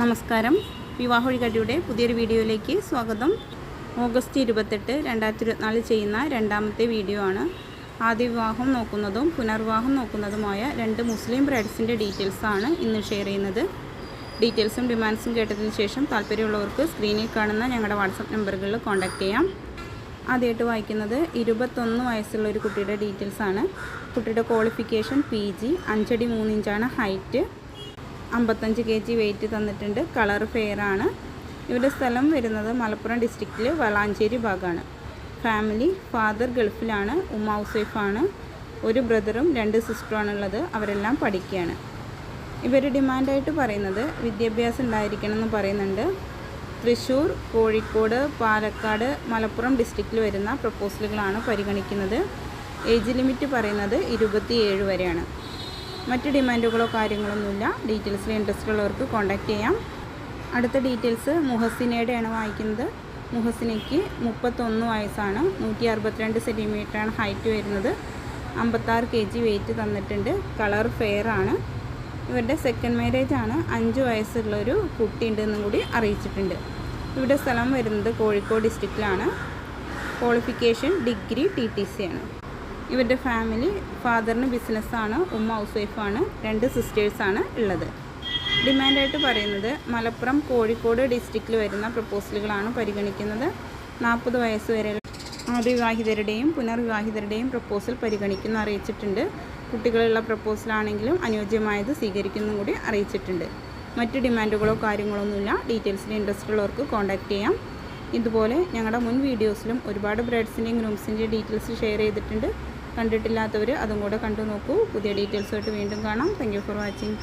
നമസ്കാരം. വിവാഹ വഴികാട്ടിയുടെ പുതിയൊരു വീഡിയോയിലേക്ക് സ്വാഗതം. ഓഗസ്റ്റ് ഇരുപത്തെട്ട് രണ്ടായിരത്തി ഇരുപത്തിനാല് ചെയ്യുന്ന രണ്ടാമത്തെ വീഡിയോ ആണ്. ആദ്യ വിവാഹം നോക്കുന്നതും പുനർവിവാഹം നോക്കുന്നതുമായ രണ്ട് മുസ്ലിം ബ്രൈഡ്സിന്റെ ഡീറ്റെയിൽസാണ് ഇന്ന് ഷെയർ ചെയ്യുന്നത്. ഡീറ്റെയിൽസും ഡിമാൻഡ്സും കേട്ടതിന് ശേഷം താല്പര്യമുള്ളവർക്ക് സ്ക്രീനിൽ കാണുന്ന ഞങ്ങളുടെ വാട്സപ്പ് നമ്പറുകളിൽ കോൺടാക്റ്റ് ചെയ്യാം. ആദ്യമായിട്ട് വായിക്കുന്നത് ഇരുപത്തൊന്ന് വയസ്സുള്ള ഒരു കുട്ടിയുടെ ഡീറ്റെയിൽസ് ആണ്. കുട്ടിയുടെ ക്വാളിഫിക്കേഷൻ പി ജി അഞ്ചടി മൂന്നിഞ്ചാണ് ഹൈറ്റ്. അമ്പത്തഞ്ച് കെ ജി വെയിറ്റ് തന്നിട്ടുണ്ട്. കളർ ഫെയറാണ് ഇവരുടെ സ്ഥലം വരുന്നത് മലപ്പുറം ഡിസ്ട്രിക്റ്റിൽ വളാഞ്ചേരി ഭാഗമാണ് ഫാമിലി ഫാദർ ഗൾഫിലാണ്. ഉമ്മ ഹൗസ് വൈഫാണ് ഒരു ബ്രദറും രണ്ട് സിസ്റ്ററുമാണ് ഉള്ളത് അവരെല്ലാം പഠിക്കുകയാണ് ഇവർ ഡിമാൻഡായിട്ട് പറയുന്നത് വിദ്യാഭ്യാസം ഉണ്ടായിരിക്കണം എന്ന് പറയുന്നുണ്ട്. തൃശ്ശൂർ കോഴിക്കോട് പാലക്കാട് മലപ്പുറം ഡിസ്ട്രിക്റ്റിൽ വരുന്ന പ്രപ്പോസലുകളാണ് പരിഗണിക്കുന്നത്. ഏജ് ലിമിറ്റ് പറയുന്നത് ഇരുപത്തിയേഴ് വരെയാണ്. മറ്റ് ഡിമാൻഡുകളോ കാര്യങ്ങളൊന്നുമില്ല. ഡീറ്റെയിൽസിൽ ഇൻട്രസ്റ്റ് ഉള്ളവർക്ക് കോൺടാക്റ്റ് ചെയ്യാം. അടുത്ത ഡീറ്റെയിൽസ് മുഹസിനയുടെയാണ് വായിക്കുന്നത്. മുഹസിനയ്ക്ക് മുപ്പത്തൊന്ന് വയസ്സാണ്. നൂറ്റി അറുപത്തിരണ്ട് സെന്റിമീറ്ററാണ് ഹൈറ്റ് വരുന്നത്. അമ്പത്താറ് കെ ജി വെയിറ്റ് തന്നിട്ടുണ്ട്. കളർ ഫെയർ ആണ്. ഇവരുടെ സെക്കൻഡ് മാരേജ് ആണ്. അഞ്ച് വയസ്സുള്ളൊരു കുട്ടി ഉണ്ടെന്നും കൂടി അറിയിച്ചിട്ടുണ്ട്. ഇവിടെ സ്ഥലം വരുന്നത് Kozhikode ഡിസ്ട്രിക്റ്റിലാണ് qualification degree T T C ആണ്. ഇവരുടെ ഫാമിലി ഫാദറിന് ബിസിനസ്സാണ് ഉമ്മ ഹൗസ് വൈഫാണ് രണ്ട് സിസ്റ്റേഴ്സാണ് ഉള്ളത്. ഡിമാൻഡായിട്ട് പറയുന്നത് മലപ്പുറം കോഴിക്കോട് ഡിസ്ട്രിക്റ്റിൽ വരുന്ന പ്രപ്പോസലുകളാണ് പരിഗണിക്കുന്നത്. നാൽപ്പത് വയസ്സ് വരെ ആദ്യവിവാഹിതരുടെയും പുനർവിവാഹിതരുടെയും പ്രപ്പോസൽ പരിഗണിക്കുന്ന അറിയിച്ചിട്ടുണ്ട്. കുട്ടികളുള്ള പ്രപ്പോസലാണെങ്കിലും അനുയോജ്യമായത് സ്വീകരിക്കുന്നതും കൂടി അറിയിച്ചിട്ടുണ്ട്. മറ്റ് ഡിമാൻഡുകളോ കാര്യങ്ങളൊന്നുമില്ല ഡീറ്റെയിൽസിൽ ഇൻട്രസ്റ്റ് ഉള്ളവർക്ക് കോൺടാക്റ്റ് ചെയ്യാം. ഇതുപോലെ ഞങ്ങളുടെ മുൻ വീഡിയോസിലും ഒരുപാട് ബ്രൈഡ്സിന്റെയും ഗ്രൂംസിന്റെയും ഡീറ്റെയിൽസ് ഷെയർ ചെയ്തിട്ടുണ്ട്. കണ്ടിട്ടില്ലാത്തവർ അതും കൂടെ കണ്ടു നോക്കൂ. പുതിയ ഡീറ്റെയിൽസുമായിട്ട് വീണ്ടും കാണാം. Thank for watching